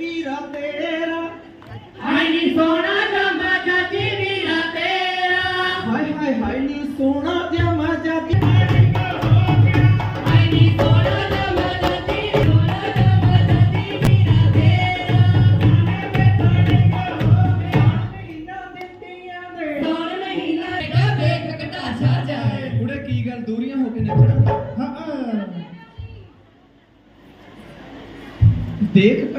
piratera. Ay, mi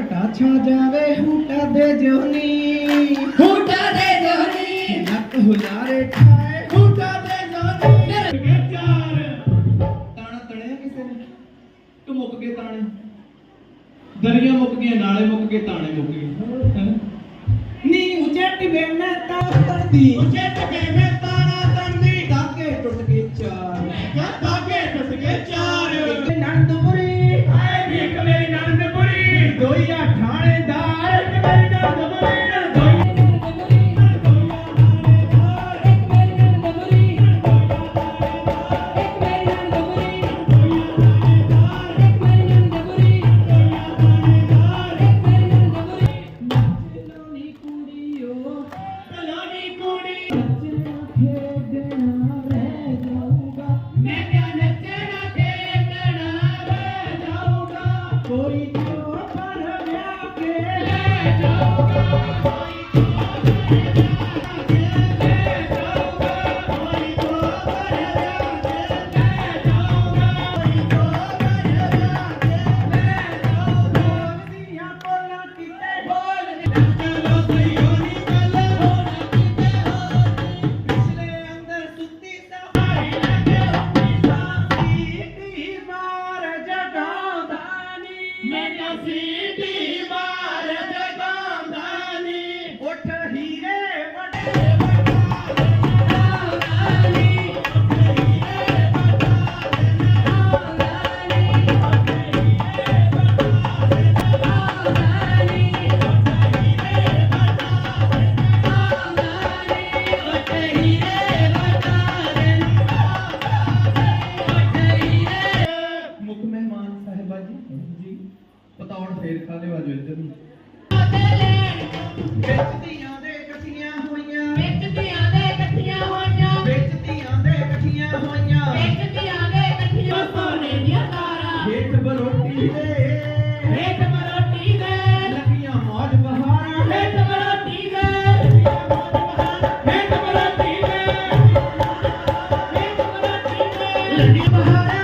ਘਟਾ ਛਾ ਜਾਵੇ ਹੂਟਾ ਦੇ ਜੋਨੀ। ਹੂਟਾ ਦੇ ਜੋਨੀ। ਨੱਕ ਹੁਲਾਰੇ ਠਾਏ ਹੂਟਾ ਦੇ ਜੋਨੀ। ਤਾਣਾ ਤਣਿਆ ਕਿਸੇ ਨੇ? ਕਿ ਮੁੱਕ ਗਏ ਤਾਣੇ। ਦਰੀਆਂ ਮੁੱਕ ਗਈਆਂ ਨਾਲੇ ਮੁੱਕ ਗਏ ਤਾਣੇ ਮੁੱਕ ਗਏ। ਹੈਂ? ਨੀ ਉਜਟ ਵੇ ਮੈਂ ਤਾਂ ਤੜਦੀ ਉਜਟ ਵੇ ਲੱਗੀਆਂ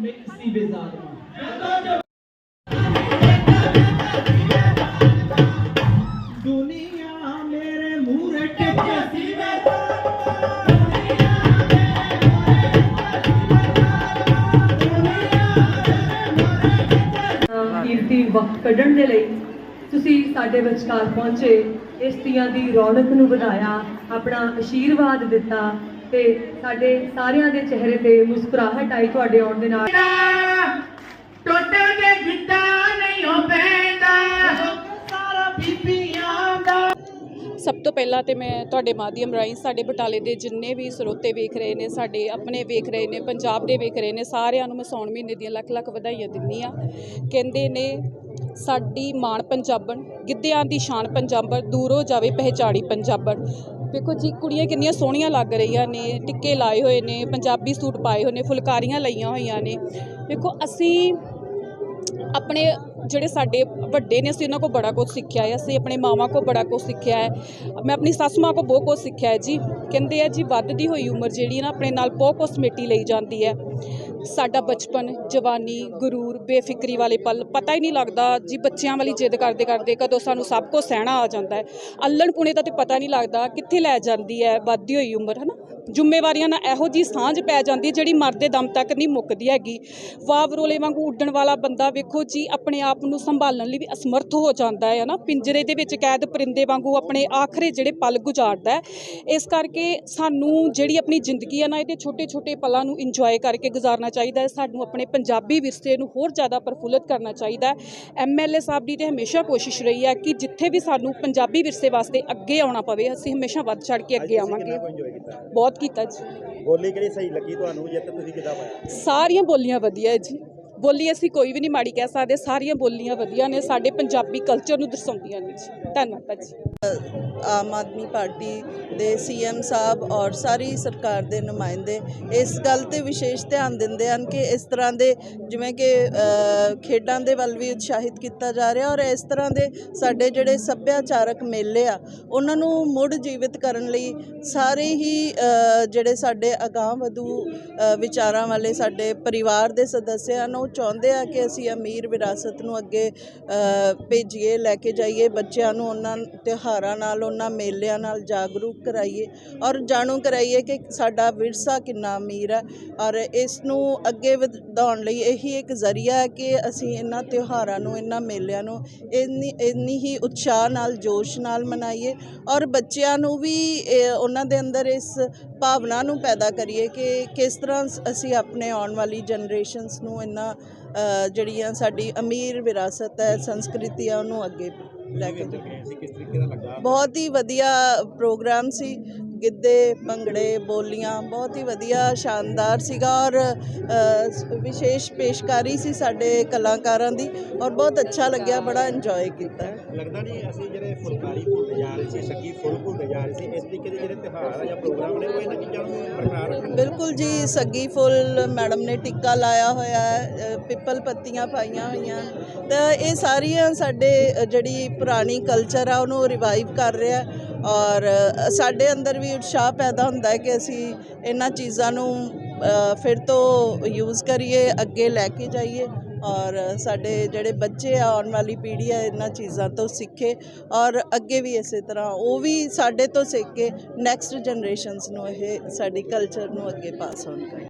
ਜਵਾਨੀ ਬੇਜ਼ਾਰ ਦੁਨੀਆ ਮੇਰੇ ਮੂਹਰੇ ਟਿਕ ਸੀ ਕੀਰਤੀ ਵਕਤ ਕੱਢਣ ਦੇ ਲਈ ਤੁਸੀਂ ਸਾਡੇ ਵਿਚਕਾਰ ਪਹੁੰਚੇ, ਇਸ ਤੀਆਂ ਦੀ ਰੌਣਕ ਨੂੰ ਵਧਾਇਆ, ਆਪਣਾ ਆਸ਼ੀਰਵਾਦ ਦਿੱਤਾ ਤੇ ਸਾਡੇ ਸਾਰਿਆਂ ਦੇ ਚਿਹਰੇ ਤੇ ਮੁਸਕਰਾਹਟ ਆਈ ਤੁਹਾਡੇ ਆਉਣ ਦੇ ਨਾਲ। ਟੁੱਟ ਕੇ ਗਿੱਟਾ ਨਹੀਂ ਹੋ ਪੈਂਦਾ। ਸਾਰਾ ਬੀਬੀਆਂ ਦਾ। ਸਭ ਤੋਂ ਪਹਿਲਾਂ ਤੇ ਮੈਂ ਤੁਹਾਡੇ ਮਾਧਿਅਮ ਰਾਹੀਂ ਸਾਡੇ ਬਟਾਲੇ ਦੇ ਜਿੰਨੇ ਵੀ ਸਰੋਤੇ ਵੇਖ ਰਹੇ ਨੇ ਸਾਡੇ ਆਪਣੇ ਵੇਖ ਰਹੇ ਨੇ ਪੰਜਾਬ ਦੇ ਵੇਖ ਰਹੇ ਨੇ ਸਾਰਿਆਂ ਨੂੰ ਮੈਂ ਸੌਣ ਮਹੀਨੇ ਦੀਆਂ ਲੱਖ ਲੱਖ ਵਧਾਈਆਂ ਦਿੰਦੀ ਆ ਕਹਿੰਦੇ ਨੇ ਸਾਡੀ ਮਾਣ ਪੰਜਾਬਣ ਗਿੱਧਿਆਂ ਦੀ ਸ਼ਾਨ ਪੰਜਾਬਣ ਦੂਰੋਂ ਜਾਵੇ ਪਹਿਚਾੜੀ ਪੰਜਾਬਣ। ਵੇਖੋ ਜੀ, ਕੁੜੀਆਂ ਕਿੰਨੀਆਂ ਸੋਹਣੀਆਂ ਲੱਗ ਰਹੀਆਂ ਨੇ, ਟਿੱਕੇ ਲਾਏ ਹੋਏ ਨੇ, ਪੰਜਾਬੀ ਸੂਟ ਪਾਏ ਹੋਏ ਨੇ, ਫੁਲਕਾਰੀਆਂ ਲਈਆਂ ਹੋਈਆਂ ਨੇ। ਵੇਖੋ ਅਸੀਂ ਆਪਣੇ ਜਿਹੜੇ ਸਾਡੇ ਵੱਡੇ ਨੇ, ਅਸੀਂ ਉਹਨਾਂ ਕੋਲ ਬੜਾ ਕੁਝ ਸਿੱਖਿਆ ਹੈ। ਅਸੀਂ ਆਪਣੇ ਮਾਵਾਂ ਕੋਲ ਬੜਾ ਕੁਝ ਸਿੱਖਿਆ ਹੈ। ਮੈਂ ਆਪਣੀ ਸੱਸ ਮਾਂ ਕੋਲ ਬਹੁਤ ਕੁਝ ਸਿੱਖਿਆ ਹੈ ਜੀ। ਕਹਿੰਦੇ ਆ ਜੀ, ਵੱਧਦੀ ਹੋਈ ਉਮਰ ਜਿਹੜੀ ਨਾ, ਆਪਣੇ ਨਾਲ ਬਹੁਤ ਕੁਝ ਸਮੇਟੀ ਲਈ ਜਾਂਦੀ ਹੈ। ਸਾਡਾ ਬਚਪਨ, ਜਵਾਨੀ, ਗਰੂਰ, ਬੇਫਿਕਰੀ ਵਾਲੇ ਪਲ ਪਤਾ ਹੀ ਨਹੀਂ ਲੱਗਦਾ ਜੀ ਬੱਚਿਆਂ ਵਾਲੀ ਜਿੱਦ ਕਰਦੇ ਕਰਦੇ ਕਦੋਂ ਸਾਨੂੰ ਸਭ ਕੁਝ ਸਹਿਣਾ ਆ ਜਾਂਦਾ ਹੈ। ਅੱਲਣ ਪੁਣੇ ਦਾ ਤੇ ਪਤਾ ਨਹੀਂ ਲੱਗਦਾ ਕਿੱਥੇ ਲੈ ਜਾਂਦੀ ਹੈ, ਵੱਧਦੀ ਹੋਈ ਉਮਰ, ਹਨਾ? ਜ਼ਿੰਮੇਵਾਰੀਆਂ ਨਾਲ ਇਹੋ ਜੀ ਸਾਂਝ ਪੈ ਜਾਂਦੀ ਹੈ ਜਿਹੜੀ ਮਰਦੇ ਦਮ ਤੱਕ ਨਹੀਂ ਮੁੱਕਦੀ ਹੈਗੀ। ਵਾਵਰੋਲੇ ਵਾਂਗੂ ਉੱਡਣ ਵਾਲਾ ਬੰਦਾ ਵੇਖੋ ਜੀ, ਆਪਣੇ ਆਪ ਨੂੰ ਸੰਭਾਲਣ ਲਈ ਵੀ ਅਸਮਰਥ ਹੋ ਜਾਂਦਾ ਹੈ ਨਾ। ਪਿੰਜਰੇ ਦੇ ਵਿੱਚ ਕੈਦ ਪਰਿੰਦੇ ਵਾਂਗੂ ਆਪਣੇ ਆਖਰੇ ਜਿਹੜੇ ਪਲ ਗੁਜ਼ਾਰਦਾ ਹੈ। ਇਸ ਕਰਕੇ ਸਾਨੂੰ ਜਿਹੜੀ ਆਪਣੀ ਜ਼ਿੰਦਗੀ ਹੈ ਨਾ, ਇਹਦੇ ਛੋਟੇ ਛੋਟੇ ਪਲਾਂ ਨੂੰ ਇੰਜੋਏ ਕਰਕੇ ਗੁਜ਼ਾਰਨਾ ਚਾਹੀਦਾ ਹੈ। ਸਾਨੂੰ ਆਪਣੇ ਪੰਜਾਬੀ ਵਿਰਸੇ ਨੂੰ ਹੋਰ ਜ਼ਿਆਦਾ ਪ੍ਰਫੁੱਲਤ ਕਰਨਾ ਚਾਹੀਦਾ ਹੈ। ਐਮਐਲਏ ਸਾਹਿਬ ਦੀ ਤੇ ਹਮੇਸ਼ਾ ਕੋਸ਼ਿਸ਼ ਰਹੀ ਹੈ ਕਿ ਜਿੱਥੇ ਵੀ ਸਾਨੂੰ ਪੰਜਾਬੀ ਵਿਰਸੇ ਵਾਸਤੇ ਅੱਗੇ ਆਉਣਾ ਪਵੇ, ਅਸੀਂ ਹਮੇਸ਼ਾ ਵੱਧ ਚੜ ਕੇ ਅੱਗੇ ਆਵਾਂਗੇ। ਬਹੁਤ ਕੀਤਾ ਜੀ। ਬੋਲੀ ਕਿਹੜੀ ਸਹੀ ਲੱਗੀ ਤੁਹਾਨੂੰ? ਜਿੱਤ ਤੁਸੀਂ ਕਿੱਦਾਂ ਪਾਇਆ? ਸਾਰੀਆਂ ਬੋਲੀਆਂ ਵਧੀਆ ਹੈ ਜੀ। ਬੋਲੀ ਅਸੀਂ ਕੋਈ ਵੀ ਨਹੀਂ ਮਾੜੀ ਕਹਿ ਸਕਦੇ, ਸਾਰੀਆਂ ਬੋਲੀਆਂ ਵਧੀਆ ਨੇ, ਸਾਡੇ ਪੰਜਾਬੀ ਕਲਚਰ ਨੂੰ ਦਰਸਾਉਂਦੀਆਂ ਨੇ ਜੀ। ਧੰਨਵਾਦ ਜੀ। ਆਮ ਆਦਮੀ ਪਾਰਟੀ ਦੇ ਸੀਐਮ ਸਾਹਿਬ ਔਰ ਸਾਰੀ ਸਰਕਾਰ ਦੇ ਨੁਮਾਇੰਦੇ ਇਸ ਗੱਲ ਤੇ ਵਿਸ਼ੇਸ਼ ਧਿਆਨ ਦਿੰਦੇ ਹਨ ਕਿ ਇਸ ਤਰ੍ਹਾਂ ਦੇ ਜਿਵੇਂ ਕਿ ਖੇਡਾਂ ਦੇ ਵੱਲ ਵੀ ਉਤਸ਼ਾਹਿਤ ਕੀਤਾ ਜਾ ਰਿਹਾ ਔਰ ਇਸ ਤਰ੍ਹਾਂ ਦੇ ਸਾਡੇ ਜਿਹੜੇ ਸੱਭਿਆਚਾਰਕ ਮੇਲੇ ਆ, ਉਹਨਾਂ ਨੂੰ ਮੁੜ ਜੀਵਿਤ ਕਰਨ ਲਈ ਸਾਰੇ ਹੀ ਜਿਹੜੇ ਸਾਡੇ ਅਗਾਂਹ ਵਧੂ ਵਿਚਾਰਾਂ ਵਾਲੇ ਸਾਡੇ ਪਰਿਵਾਰ ਦੇ ਸਦੱਸਿਆ ਹਨ, ਉਹ ਚਾਹੁੰਦੇ ਆ ਕਿ ਅਸੀਂ ਅਮੀਰ ਵਿਰਾਸਤ ਨੂੰ ਅੱਗੇ ਭੇਜੀਏ, ਲੈ ਕੇ ਜਾਈਏ, ਬੱਚਿਆਂ ਨੂੰ ਉਹਨਾਂ ਤਿਉਹਾਰਾਂ ਨਾਲ, ਉਹਨਾਂ ਮੇਲਿਆਂ ਨਾਲ ਜਾਗਰੂਕ ਕਰਾਈਏ ਔਰ ਜਾਣੂ ਕਰਾਈਏ ਕਿ ਸਾਡਾ ਵਿਰਸਾ ਕਿੰਨਾ ਅਮੀਰ ਹੈ ਔਰ ਇਸ ਨੂੰ ਅੱਗੇ ਵਧਾਉਣ ਲਈ ਇਹੀ ਇੱਕ ਜ਼ਰੀਆ ਹੈ ਕਿ ਅਸੀਂ ਇਹਨਾਂ ਤਿਉਹਾਰਾਂ ਨੂੰ, ਇਹਨਾਂ ਮੇਲਿਆਂ ਨੂੰ ਇੰਨੀ ਇੰਨੀ ਹੀ ਉਤਸ਼ਾਹ ਨਾਲ, ਜੋਸ਼ ਨਾਲ ਮਨਾਈਏ ਔਰ ਬੱਚਿਆਂ ਨੂੰ ਵੀ ਉਹਨਾਂ ਦੇ ਅੰਦਰ ਇਸ ਭਾਵਨਾ ਨੂੰ ਪੈਦਾ ਕਰੀਏ ਕਿ ਕਿਸ ਤਰ੍ਹਾਂ ਅਸੀਂ ਆਪਣੇ ਆਉਣ ਵਾਲੀ ਜਨਰੇਸ਼ਨਸ ਨੂੰ ਇਹਨਾਂ ਜਿਹੜੀਆਂ ਸਾਡੀ ਅਮੀਰ ਵਿਰਾਸਤ ਹੈ ਸੰਸਕ੍ਰਿਤੀ ਆ ਉਹਨੂੰ ਅੱਗੇ ਲੈ ਕੇ। ਜਾਈਏ ਬਹੁਤ ਹੀ ਵਧੀਆ ਪ੍ਰੋਗਰਾਮ ਸੀ। ਗਿੱਧੇ, ਭੰਗੜੇ, ਬੋਲੀਆਂ, ਬਹੁਤ ਹੀ ਵਧੀਆ, ਸ਼ਾਨਦਾਰ ਸੀਗਾ ਔਰ ਵਿਸ਼ੇਸ਼ ਪੇਸ਼ਕਾਰੀ ਸੀ ਸਾਡੇ ਕਲਾਕਾਰਾਂ ਦੀ ਔਰ ਬਹੁਤ ਅੱਛਾ ਲੱਗਿਆ, ਬੜਾ ਇੰਜੋਏ ਕੀਤਾ। ਲੱਗਦਾ ਨਹੀਂ ਅਸੀਂ ਜਿਹੜੇ ਫੁਲਕਾਰੀ ਭੁੱਲਦੇ ਜਾ ਰਹੇ ਸੀ ਸੱਗੀ ਫੁੱਲ ਭੁੱਲਦੇ ਜਾ ਰਹੇ ਸੀ, ਇਸ ਤਰੀਕੇ ਦੇ ਜਿਹੜੇ ਤਿਉਹਾਰ ਜਾਂ ਪ੍ਰੋਗਰਾਮ ਨੇ, ਉਹ ਇਹਨਾਂ ਚੀਜ਼ਾਂ ਨੂੰ ਬਰਕਰਾਰ ਬਿਲਕੁਲ ਜੀ, ਸੱਗੀ ਫੁੱਲ ਮੈਡਮ ਨੇ ਟਿੱਕਾ ਲਾਇਆ ਹੋਇਆ ਹੈ ਪਿੱਪਲ ਪੱਤੀਆਂ ਪਾਈਆਂ ਹੋਈਆਂ। ਤਾਂ ਇਹ ਸਾਰੀਆਂ ਸਾਡੇ ਜਿਹੜੀ ਪੁਰਾਣੀ ਕਲਚਰ ਆ, ਉਹਨੂੰ ਰਿਵਾਈਵ ਕਰ ਰਿਹਾ ਔਰ ਸਾਡੇ ਅੰਦਰ ਵੀ ਉਤਸ਼ਾਹ ਪੈਦਾ ਹੁੰਦਾ ਹੈ ਕਿ ਅਸੀਂ ਇਹਨਾਂ ਚੀਜ਼ਾਂ ਨੂੰ ਫਿਰ ਤੋਂ ਯੂਜ਼ ਕਰੀਏ, ਅੱਗੇ ਲੈ ਕੇ ਜਾਈਏ। ਔਰ ਸਾਡੇ ਜਿਹੜੇ ਬੱਚੇ ਆ, ਆਉਣ ਵਾਲੀ ਪੀੜ੍ਹੀ ਆ, ਇਹਨਾਂ ਚੀਜ਼ਾਂ ਤੋਂ ਸਿੱਖੇ ਔਰ ਅੱਗੇ ਵੀ ਇਸੇ ਤਰ੍ਹਾਂ, ਉਹ ਵੀ ਸਾਡੇ ਤੋਂ ਸਿੱਖ ਕੇ ਨੈਕਸਟ ਜਨਰੇਸ਼ਨਸ ਨੂੰ ਇਹ ਸਾਡੀ ਕਲਚਰ ਨੂੰ ਅੱਗੇ ਪਾਸ ਔਨ ਕਰਨ